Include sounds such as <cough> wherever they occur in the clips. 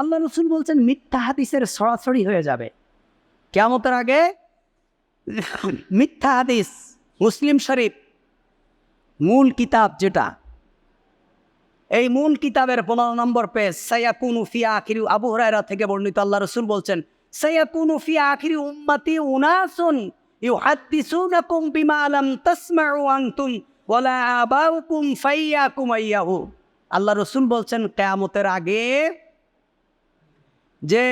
আল্লাহ রসুল বলছেন, মিথ্যা হাদিসের সরাসরি হয়ে যাবে। কেমতের আগে <coughs> মিথ্যা হাদিস, মুসলিম শরীফ, মূল কিতাব যেটা, এই মূল কিতাবের পনেরো নম্বর পেজ, সাইয়াকুনু ফিয়া আখিরি, আবু হরাইরা থেকে বর্ণিত আল্লাহ রসুল বলছেন, সাইয়াকুনু ফিয়া আখিরি উম্মতি উনাসুন ইউহাদ্দিসুনাকুম বিমা তাসমাউ আনতুম ওয়ালা আবাউকুম ফাইয়াকুম আইয়াহু আল্লাহ রসুল বলছেন, কেয়ামতের আগে যে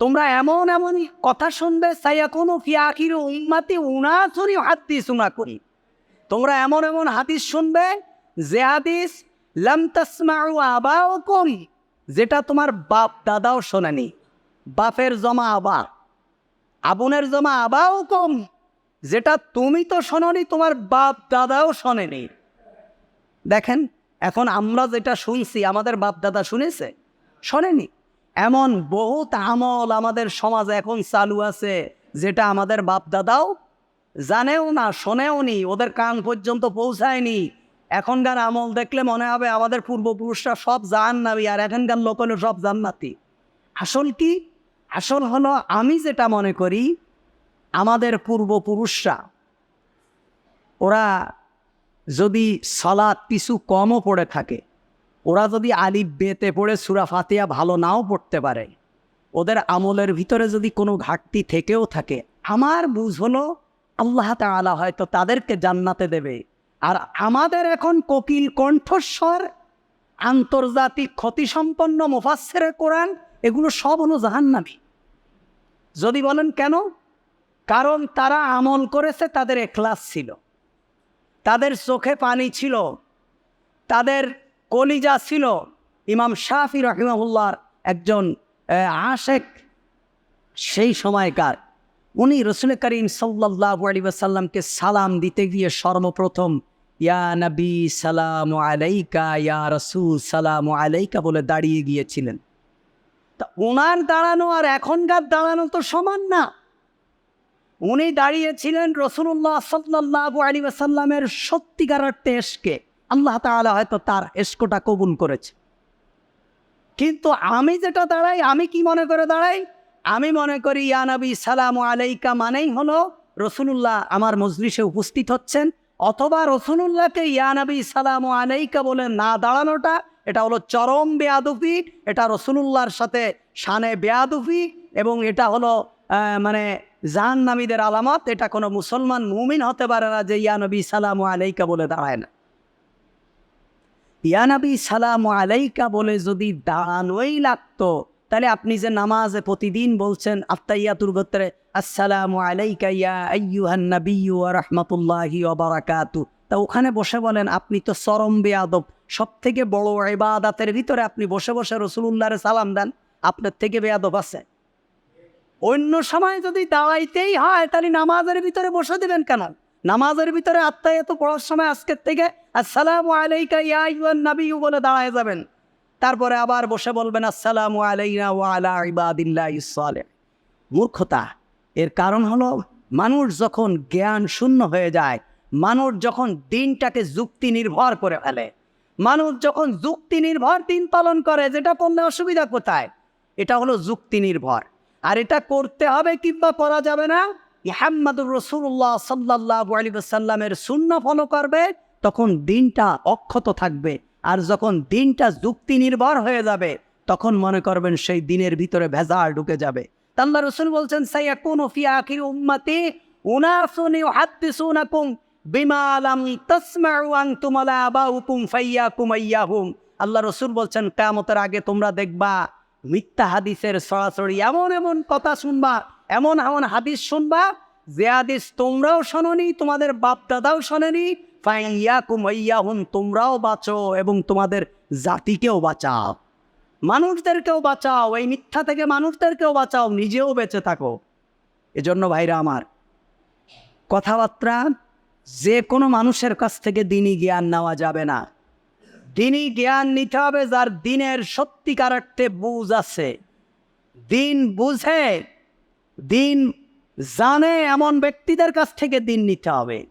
তোমরা এমন এমন কথা শুনবে সাইয়াকুনু ফিয়া আখিরি উম্মতি উনাসুন ইউহাদ্দিসুনাকুম তোমরা এমন এমন হাদিস শুনবে, যে হাদিস লাম তাসমাউ আবাউকুম, যেটা তোমার বাপ দাদাও শোনেনি। বাপের জমা আবা, আবনের জমা আবাও কম যেটা তুমি তো শোনি তোমার বাপ দাদাও শোনেনি। দেখেন, এখন আমরা যেটা শুনছি, আমাদের বাপ দাদা শুনেছে? শোনেনি? এমন বহুত আমল আমাদের সমাজে এখন চালু আছে, যেটা আমাদের বাপ দাদাও জানেও না, শোনেও নি, ওদের কান পর্যন্ত পৌঁছায়নি। এখনকার আমল দেখলে মনে হবে আমাদের পূর্বপুরুষরা সব জান্নাবি আর এখানকার লোক হলো সব জান্নাতি। আসল কি? আসল হলো আমি যেটা মনে করি, আমাদের পূর্বপুরুষরা, ওরা যদি সলাৎ কিছু কমও পড়ে থাকে ওরা যদি আলিফ বেতে পড়ে সুরা ফাতিয়া ভালো নাও পড়তে পারে। ওদের আমলের ভিতরে যদি কোনো ঘাটতি থেকেও থাকে, আমার বুঝ হলো আল্লাহ তাআলা হয়তো তাদেরকে জান্নাতে দেবে। আর আমাদের এখন কোকিল কণ্ঠস্বর, আন্তর্জাতিক ক্ষতিসম্পন্ন মুফাসসিরে কোরআন, এগুলো সব হলো জাহান্নামী। যদি বলেন কেন? কারণ তারা আমল করেছে, তাদের এখলাস ছিল। তাদের চোখে পানি ছিল। তাদের কলিজা ছিল ইমাম শাফি রহিমাহুল্লাহর একজন আশেক। সেই সময়কার উনি রসুল করিম সাল্লাহ আলী সালাম দিতে গিয়ে সর্বপ্রথম, ইয়া নবী সালাম আলাইকা, ইয়া রসুল সালাম আলাইকা বলে দাঁড়িয়ে গিয়েছিলেন। তা ওনার দাঁড়ানো আর এখনকার দাঁড়ানো তো সমান না। উনি দাঁড়িয়েছিলেন রসুল্লাহ সাল্লাহ আলী সাল্লামের সত্যিকার এসকে। আল্লাহ তাআলা হয়তো তার এসকোটা কবুল করেছে। কিন্তু আমি যেটা দাঁড়াই, আমি কি মনে করে দাঁড়াই? আমি মনে করি, ইয়া নবী, সালাম আলাইকা মানেই হলো রসুলুল্লাহ আমার মজলিসে উপস্থিত হচ্ছেন, অথবা রসুলুল্লাহকে ইয়া নবী, সালাম আলাইকা বলে না দাঁড়ানোটা, এটা হলো চরম বেয়াদুফি এটা রসুলুল্লাহর সাথে শানে বেয়াদুফি এবং এটা হলো মানে জাহান্নামীদের আলামত, এটা কোনো মুসলমান মুমিন হতে পারে না যে ইয়া নবী, সালাম আলাইকা বলে দাঁড়ায় না। ইয়ানাবি সালাম আলাইকা বলে যদি দাঁড়ানোই লাগতো, তাহলে আপনি যে নামাজে প্রতিদিন বলছেন আত্মাইয়াতুর গোত্রে, আসসালামু আলাইকা ইয়া আইয়ুহান নাবিয়্যু ওয়া রাহমাতুল্লাহি ওয়া বারাকাতু। তা ওখানে বসে বলেন, আপনি তো চরম বেয়াদব সব থেকে বড় ইবাদাতের ভিতরে আপনি বসে বসে রসুলুল্লাহরে সালাম দেন, আপনার থেকে বেয়াদব আছে। অন্য সময় যদি দাঁড়াইতেই হয়, তাহলে নামাজের ভিতরে বসে দেবেন কেন? নামাজের ভিতরে আত্মায় এত পড়ার সময় আজকের থেকে আসসালামু আলাইকা ইয়া আইয়ুহান নাবিয়্যু বলে দাঁড়ায় যাবেন। তারপরে আবার বসে বলবেন, আসসালামু আলাইনা ওয়া আলা ইবাদিল্লাহিস সালেহ। মূর্খতা। এর কারণ হলো মানুষ যখন জ্ঞান শূন্য হয়ে যায়, মানুষ যখন দিনটাকে যুক্তি নির্ভর করে ফেলে, মানুষ যখন যুক্তি নির্ভর দিন পালন করে, যেটা করলে অসুবিধা কোথায়? এটা হলো যুক্তি নির্ভর আর এটা করতে হবে কিংবা করা যাবে না? ইহাম্মাদুর রসুল্লাহ সাল্লাহ আলী সাল্লামের শূন্য ফলো করবে, তখন দিনটা অক্ষত থাকবে। আর যখন দিনটা যুক্তি নির্ভর হয়ে যাবে, তখন মনে করবেন সেই দিনের ভিতরে ভেজাল ঢুকে যাবে। তাল্লা রসুল বলছেন সাইয়া কোন ফি আখির উম্মতি উনাসুন ইউহাদ্দিসুনাকুম বিমা লাম তাসমাউ আনতুম ওয়ালা আবাউকুম ফাইয়াকুম আইয়াহুম। আল্লাহ রসুল বলছেন কামতের আগে তোমরা দেখবা, মিথ্যা হাদিসের সরাসরি এমন এমন কথা শুনবা এমন এমন হাদিস শুনবা, যে হাদিস তোমরাও শোনি তোমাদের বাপ দাদাও ফাইয়াকুম আইয়াহুম তোমরাও বাঁচো এবং তোমাদের জাতিকেও বাঁচাও। মানুষদেরকেও বাঁচাও, এই মিথ্যা থেকে মানুষদেরকেও বাঁচাও, নিজেও বেঁচে থাকো। এজন্য ভাইরা আমার, কথাবার্তা যে কোনো মানুষের কাছ থেকে দিনই জ্ঞান নেওয়া যাবে না। দিনই জ্ঞান নিতে হবে যার দিনের সত্যিকার অর্থে বুঝ আছে। দিন বুঝে দিন জানে এমন ব্যক্তিদের কাছ থেকে দিন নিতে হবে।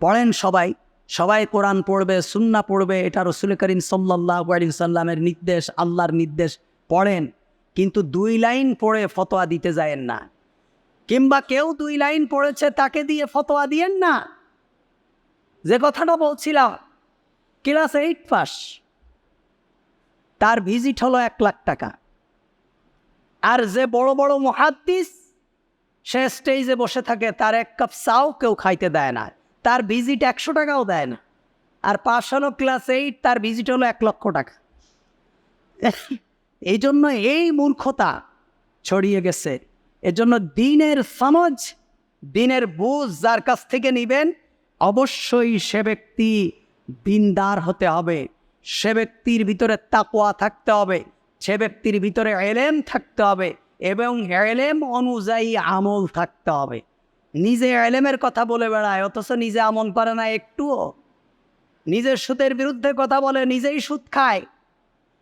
পড়েন সবাই সবাই কোরআন পড়বে সুন্না পড়বে, এটা রসুল করিম সাল্লাহ সাল্লামের নির্দেশ, আল্লাহর নির্দেশ, পড়েন। কিন্তু দুই লাইন পড়ে ফতোয়া দিতে যায়েন না। কিংবা কেউ দুই লাইন পড়েছে তাকে দিয়ে ফতোয়া দিয়েন না। যে কথাটা বলছিলাম, ক্লাস এইট পাস। তার ভিজিট হলো এক লাখ টাকা। আর যে বড় বড় মহাদ্দিস, সে স্টেজে বসে থাকে, তার এক কাপ চাও কেউ খাইতে দেয় না। তার ভিজিট একশো টাকাও দেয় না। আর পাস হলো ক্লাস এইট তার ভিজিট হলো এক লক্ষ টাকা। <laughs> এই জন্য এই মূর্খতা ছড়িয়ে গেছে। এজন্য দিনের সমাজ, দিনের বুঝ যার কাছ থেকে নিবেন, অবশ্যই সে ব্যক্তি দিনদার হতে হবে। সে ব্যক্তির ভিতরে তাকোয়া থাকতে হবে। সে ব্যক্তির ভিতরে এলেম থাকতে হবে এবং এলেম অনুযায়ী আমল থাকতে হবে। নিজে এলেমের কথা বলে বেড়ায়, অথচ নিজে আমল করে না একটুও। নিজের সুদের বিরুদ্ধে কথা বলে নিজেই সুদ খায়।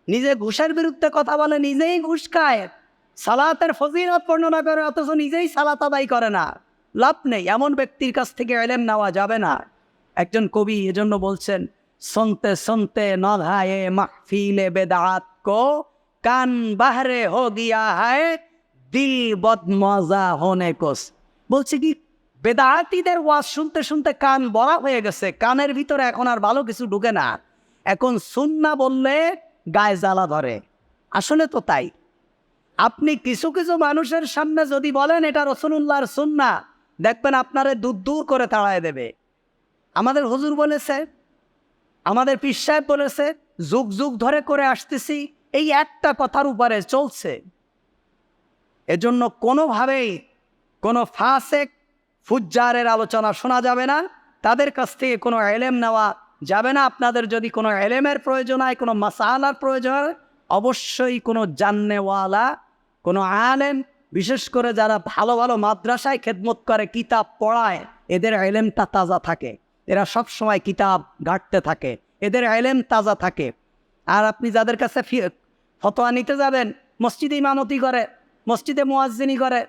নিজে ঘুষের বিরুদ্ধে কথা বলে নিজেই ঘুষ খায়। সালাতের ফজিলত বর্ণনা করে, অথচ নিজেই সালাত আদায় করে না। লাভ নেই, এমন ব্যক্তির কাছ থেকে এলেম নেওয়া যাবে না। একজন কবি এজন্য বলছেন, সন্তে সন্তে নধায়ে মাহফিলে বেদাত কো কান বাহরে হো গিয়া হায়, দিল বদমজা হোনে কোস। বলছে কি, বেদাতিদের ওয়াজ শুনতে শুনতে কান বড়া হয়ে গেছে, কানের ভিতরে এখন আর ভালো কিছু ঢুকে না। এখন সুন্না বললে গায়ে জ্বালা ধরে। আসলে তো তাই। আপনি কিছু কিছু মানুষের সামনে যদি বলেন, এটা রসুল্লাহর সুন্না, দেখবেন আপনারে দূর দূর করে তাড়ায় দেবে। আমাদের হুজুর বলেছে, আমাদের পীর সাহেব বলেছে, যুগ যুগ ধরে করে আসতেছি এই একটা কথার উপরে চলছে। এজন্য কোনোভাবেই কোনো ফাসেক, ফুজ্জারের আলোচনা শোনা যাবে না। তাদের কাছ থেকে কোনো এলেম নেওয়া যাবে না। আপনাদের যদি কোনো এলেমের প্রয়োজন হয়, কোনো মাসালার প্রয়োজন হয়, অবশ্যই কোনো জান্নেওয়ালা, কোনো আলেম, বিশেষ করে যারা ভালো ভালো মাদ্রাসায় খেদমত করে, কিতাব পড়ায়, এদের এলেমটা তাজা থাকে। এরা সব সময় কিতাব ঘাটতে থাকে। এদের এলেম তাজা থাকে। আর আপনি যাদের কাছে ফতোয়া নিতে যাবেন, মসজিদে ইমামতি করে, মসজিদে মোয়াজ্জিনি করে।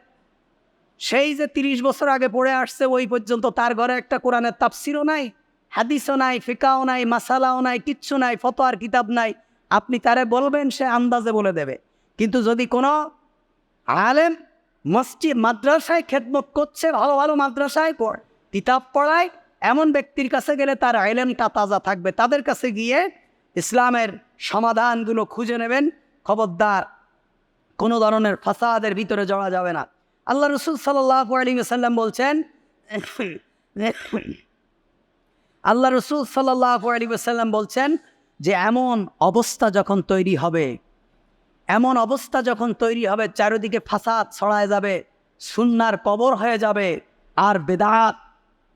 সেই যে তিরিশ বছর আগে পড়ে আসছে, ওই পর্যন্ত তার ঘরে একটা কোরআনের তাফসিরও নাই, হাদিসও নাই ফিকাও নাই, মাসালাও নাই, কিচ্ছু নাই, ফতোয়ার কিতাব নাই। আপনি তারে বলবেন, সে আন্দাজে বলে দেবে। কিন্তু যদি কোনো আলেম মসজিদ, মাদ্রাসায় খেদমত করছে, ভালো ভালো মাদ্রাসায় পড় কিতাব পড়ায়, এমন ব্যক্তির কাছে গেলে তার আইলেমটা তাজা থাকবে। তাদের কাছে গিয়ে ইসলামের সমাধানগুলো খুঁজে নেবেন। খবরদার, কোনো ধরনের ফাসাদের ভিতরে জড়া যাবে না। আল্লাহ রসুল সাল্লাহ আলী সাল্লাম বলছেন আল্লাহ রসুল সাল্লাহ আলী সাল্লাম বলছেন যে, এমন অবস্থা যখন তৈরি হবে, এমন অবস্থা যখন তৈরি হবে, চারিদিকে ফাসাদ ছড়ায় যাবে, সুন্নার কবর হয়ে যাবে, আর বেদাত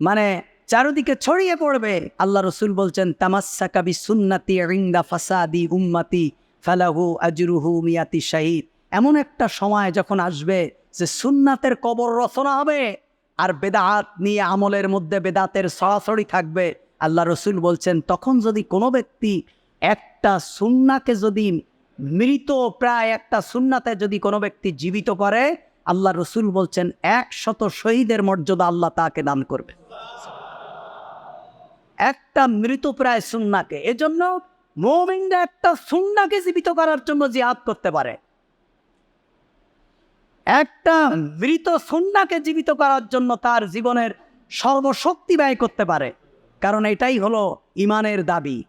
মানে চারিদিকে ছড়িয়ে পড়বে। আল্লাহ রসুল বলছেন তামাসা কাবি সুন্নাতি রিন্দা ফাসাদি উম্মাতি ফালাহু আজরুহু মিয়াতি শাহিদ। এমন একটা সময় যখন আসবে যে সুন্নাতের কবর রচনা হবে আর বেদাত নিয়ে আমলের মধ্যে বেদাতের সরাসরি থাকবে। আল্লাহ রসুল বলছেন, তখন যদি কোনো ব্যক্তি একটা সুন্নাকে যদি মৃত, প্রায় একটা সুন্নাতে যদি কোনো ব্যক্তি জীবিত করে, আল্লাহ রসুল বলছেন এক শত শহীদের মর্যাদা আল্লাহ তাকে দান করবে। একটা মৃত প্রায় সুন্নাকে। এজন্য মৌমিনরা একটা সুন্নাকে জীবিত করার জন্য জিহাদ করতে পারে। একটা মৃত সুন্নাকে জীবিত করার জন্য তার জীবনের সর্বশক্তি ব্যয় করতে পারে। কারণ এটাই হলো ইমানের দাবি।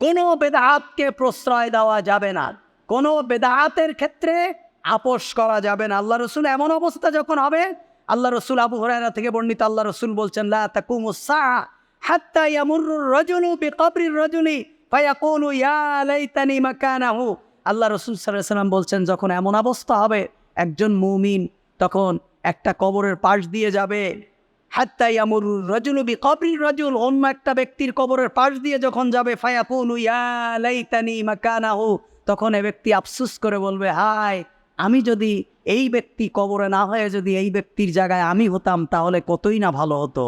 কোনো বেদাহাতকে প্রশ্রয় দেওয়া যাবে না। কোনো বেদাহাতের ক্ষেত্রে আপোষ করা যাবে না। আল্লাহ রসুল এমন অবস্থা যখন হবে, আল্লাহ রসুল আবু হরাইরা থেকে বর্ণিত আল্লাহ রসুল বলছেন, লা তাকুমু সাআ হাত্তা ইয়ামুরুর রাজুলু বিকবরির রাজুলি ফায়াকুলু, ইয়া লাইতানি মাকানাহু। আল্লাহ রসুল সাল্লাম বলছেন, যখন এমন অবস্থা হবে, একজন মুমিন তখন একটা কবরের পাশ দিয়ে যাবে। হাত্তাই আমর রজুলবি কবরির রজুল, অন্য একটা ব্যক্তির কবরের পাশ দিয়ে যখন যাবে, ফায়াকুলু, ইয়া লাইতানি মাকানাহু। তখন এ ব্যক্তি আফসুস করে বলবে, হায়, আমি যদি এই ব্যক্তি কবরে না হয়ে যদি এই ব্যক্তির জায়গায় আমি হতাম, তাহলে কতই না ভালো হতো?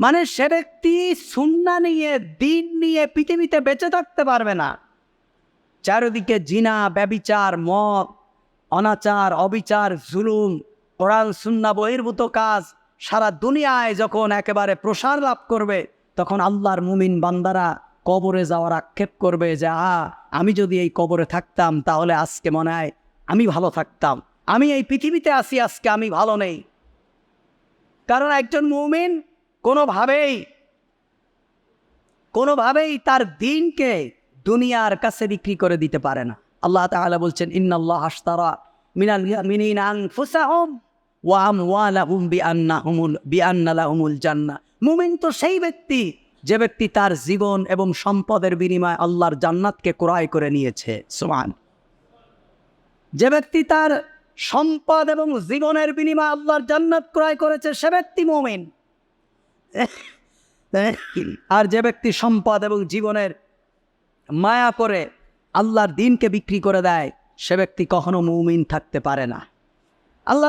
মানে সে ব্যক্তি সুন্না নিয়ে, দিন নিয়ে, পৃথিবীতে বেঁচে থাকতে পারবে না। চারিদিকে জিনা, ব্যবিচার, মদ, অনাচার, অবিচার, জুলুম, কোরআন, সুন্না, বহির্ভূত কাজ সারা দুনিয়ায় যখন একেবারে প্রসার লাভ করবে, তখন আল্লাহর মুমিন বান্দারা কবরে যাওয়ার আক্ষেপ করবে যে, আ, আমি যদি এই কবরে থাকতাম, তাহলে আজকে মনে হয় আমি ভালো থাকতাম। আমি এই পৃথিবীতে আসি আজকে আমি ভালো নেই। কারণ একজন মুমিন কোনোভাবেই কোনোভাবেই তার দিনকে দুনিয়ার কাছে বিক্রি করে দিতে পারে না। আল্লাহ তাআলা বলছেন, ইন্নাল্লাহ আশতারা মিনাল মিনিন আনফুসাহুম ওয়া আমওয়ালাহুম বিআন্নাহুমুল বিআন্না লাহুমুল জান্নাহ। মুমিন তো সেই ব্যক্তি, যে ব্যক্তি তার জীবন এবং সম্পদের বিনিময়ে আল্লাহর জান্নাতকে ক্রয় করে নিয়েছে। সুবহান। যে ব্যক্তি তার সম্পদ এবং জীবনের বিনিময়ে আল্লাহর জান্নাত ক্রয় করেছে, সে ব্যক্তি মুমিন। আর যে ব্যক্তি সম্পদ এবং জীবনের মায়া করে আল্লাহর দিনকে বিক্রি করে দেয়, সে ব্যক্তি কখনো মুমিন থাকতে পারে না। আল্লাহ